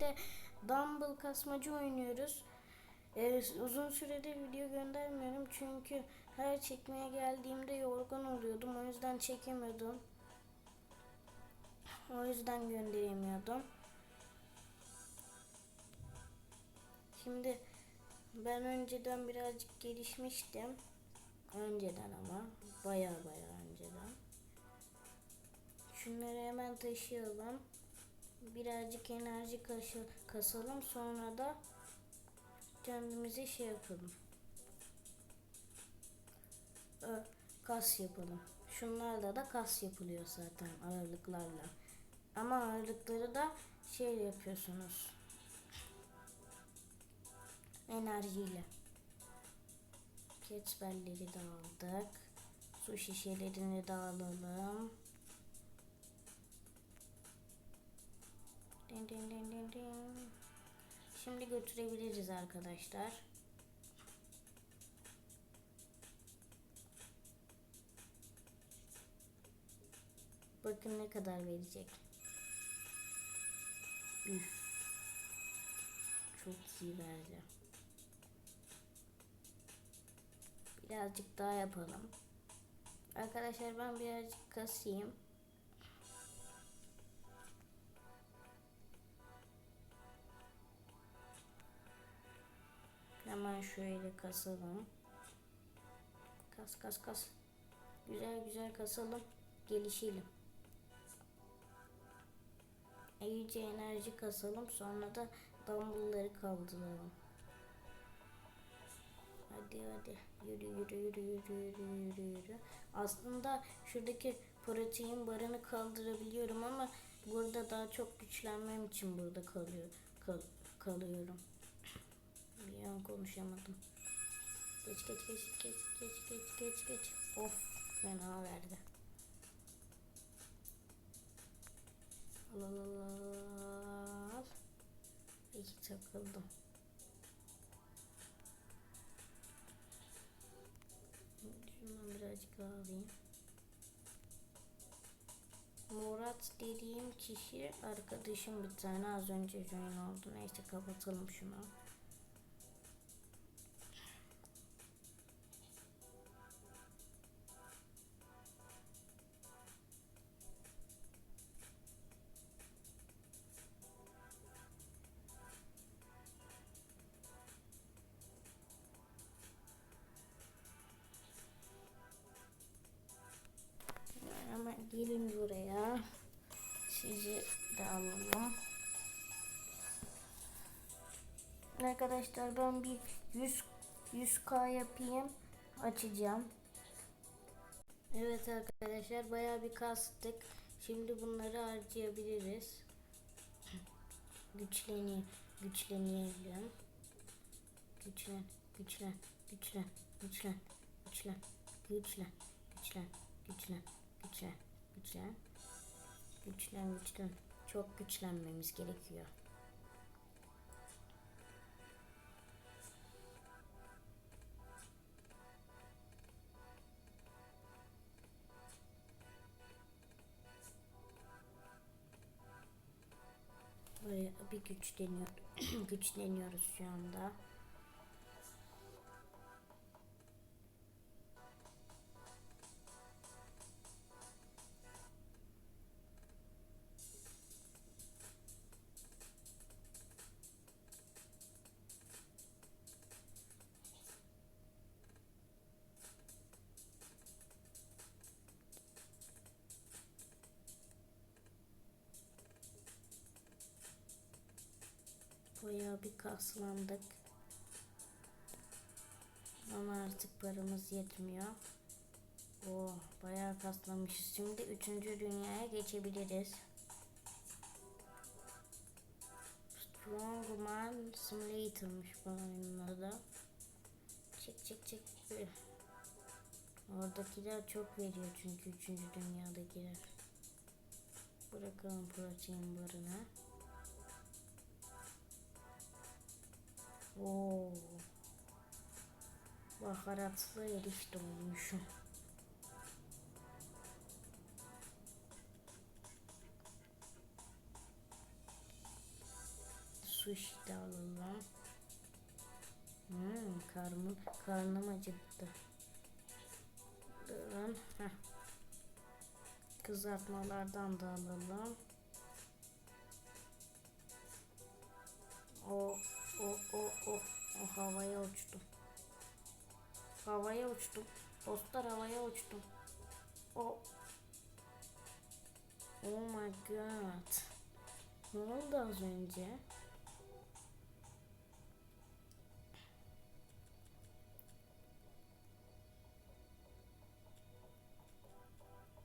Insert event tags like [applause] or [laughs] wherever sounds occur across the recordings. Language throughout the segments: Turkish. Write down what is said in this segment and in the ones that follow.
birlikte dumbbell kasmacı oynuyoruz. Ee, uzun süredir video göndermiyorum çünkü her çekmeye geldiğimde yorgun oluyordum. O yüzden çekemiyordum. O yüzden gönderemiyordum. Şimdi ben önceden birazcık gelişmiştim. Önceden ama baya baya önceden. Şunları hemen taşıyalım. Birazcık enerji kaşı, kasalım. Sonra da kendimize şey yapalım. Ö, kas yapalım. Şunlarla da kas yapılıyor zaten ağırlıklarla. Ama ağırlıkları da şey yapıyorsunuz. Enerjiyle. Ketbelleri de aldık. Su şişelerini de alalım. Din din din din din. Şimdi götürebiliriz arkadaşlar. Bakın ne kadar verecek. Üf. Çok iyi verdi. Birazcık daha yapalım. Arkadaşlar ben birazcık kasayım. Şöyle kasalım. Kas kas kas. Güzel güzel kasalım. Gelişelim. İyice enerji kasalım. Sonra da dumbbellları kaldıralım. Hadi hadi. Yürü yürü yürü yürü yürü yürü yürü. Aslında şuradaki protein barını kaldırabiliyorum ama burada daha çok güçlenmem için burada kalıyor kal, kalıyorum. An konuşamadım. Geç geç geç geç geç geç geç geç. Of fena verdi. Al al al al. İyi takıldım. Şundan birazcık alayım. Murat dediğim kişi arkadaşım bir tane az önce join oldu. Neyse kapatalım şunu. Gelin buraya. Sizi de alalım. Arkadaşlar ben bir 100 100k yapayım. Açacağım. Evet arkadaşlar bayağı bir kastık. Şimdi bunları harcayabiliriz. Güçleni güçlenelim. Güçlen, güçlen, güçlen, güçlen, güçlen, güçlen, güçlen, güçlen, güçlen, güçlen, güçlen, güçlen. Çok güçlenmemiz gerekiyor. Böyle bir güçleniyor, [clears throat] güçleniyoruz şu anda. Bayağı bir kaslandık. Ama artık paramız yetmiyor. Oo, bayağı kaslanmışız. Şimdi üçüncü dünyaya geçebiliriz. Strongman Simulator'mış bu oyunun adı. Çek çek çek. Oradakiler çok veriyor çünkü üçüncü dünyadakiler. Bırakalım protein barını. Oo. Baharatlı erişte olmuşum. sushi de alalım. Hmm, karnım, karnım acıktı. Durun. Heh. Kızartmalardan da alalım. O, o, o, o, o havaya uçtum. Havaya uçtum. Dostlar havaya uçtum. O. Oh my god. Ne oldu az önce?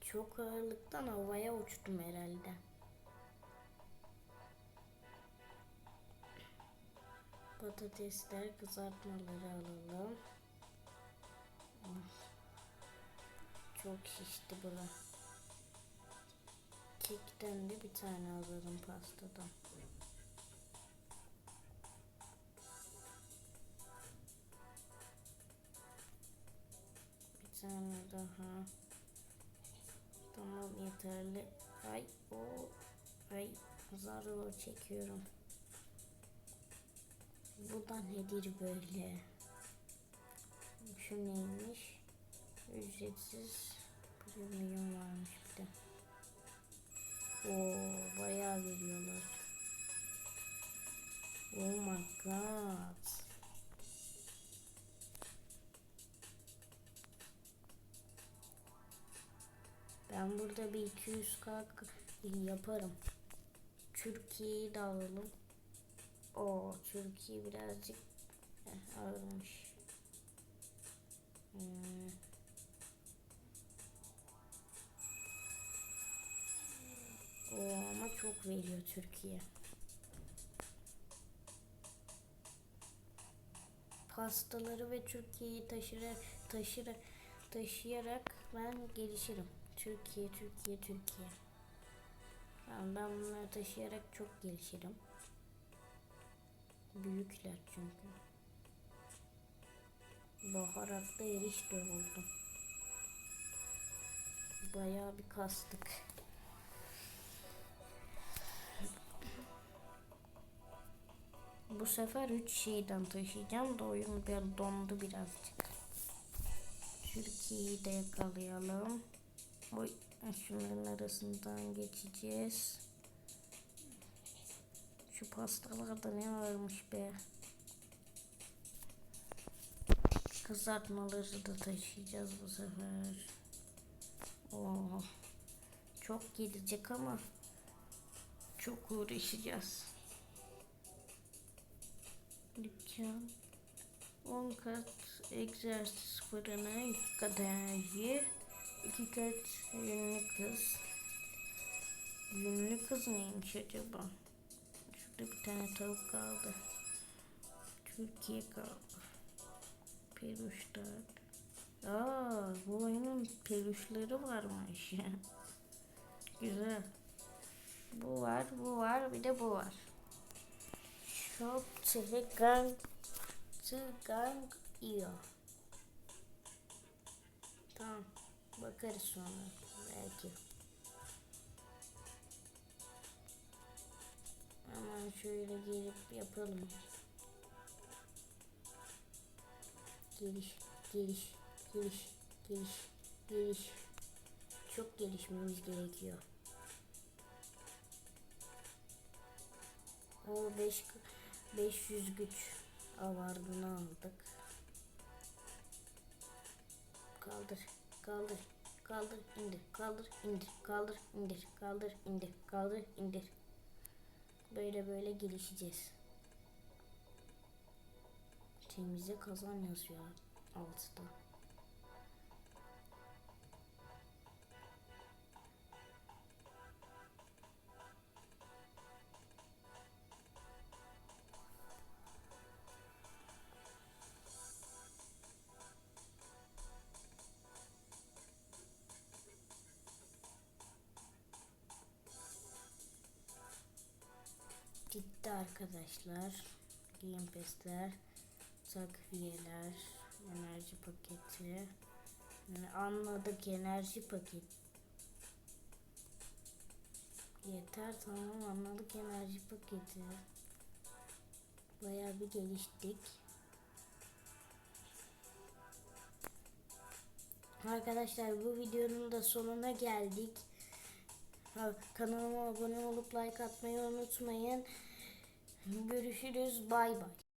Çok ağırlıktan havaya uçtum herhalde. Patatesler, kızartmaları alalım. Ah. Çok şişti bura. Kekten de bir tane alalım pastadan. Bir tane daha. Tamam yeterli. Ay o ay zarı çekiyorum. Bu da nedir böyle? Şu neymiş? Ücretsiz premium varmış bir de. Oo bayağı veriyorlar. Oh my god. Ben burada bir 200 kalk yaparım. Türkiye'yi de alalım. O birazcık eh, ağırmış. Hmm. O ama çok veriyor Türkiye. Pastaları ve Türkiye'yi taşırarak taşırarak taşıyarak ben gelişirim. Türkiye, Türkiye, Türkiye. Ben bunları taşıyarak çok gelişirim. Büyükler çünkü. Baharatlı erişte oldu. Bayağı bir kastık. Bu sefer üç şeyden taşıyacağım da oyun bir dondu birazcık. Türkiye'yi de yakalayalım. Oy, şunların arasından geçeceğiz. Şu pastalarda ne varmış be. Kızartmaları da taşıyacağız bu sefer. Oo, çok gelecek ama çok uğraşacağız. Dükkan 10 kat egzersiz fırını, 2 kat enerji, 2 kat yünlü kız. Yünlü kız neymiş acaba? Bir tane tavuk kaldı. Türkiye kaldı. Peruşlar. Aa, bu oyunun peruşları varmış. [laughs] Güzel. Bu var, bu var, bir de bu var. Shop Gang Gang iyo. Tamam. Bakarız sonra. Belki. Şöyle gelip yapalım. Geliş, geliş, geliş, geliş, geliş. Çok gelişmemiz gerekiyor. O 5 500 güç avardını aldık. Kaldır, kaldır, kaldır, indir, kaldır, indir, kaldır, indir, kaldır, indir, kaldır, indir. Böyle böyle gelişeceğiz. Temize kazan yazıyor altıda. Gitti arkadaşlar. Game Pass'ler, takviyeler, enerji paketi. Yani anladık enerji paket. Yeter tamam anladık enerji paketi. Bayağı bir geliştik. Arkadaşlar bu videonun da sonuna geldik. Kanalıma abone olup like atmayı unutmayın. Görüşürüz. Bay bay.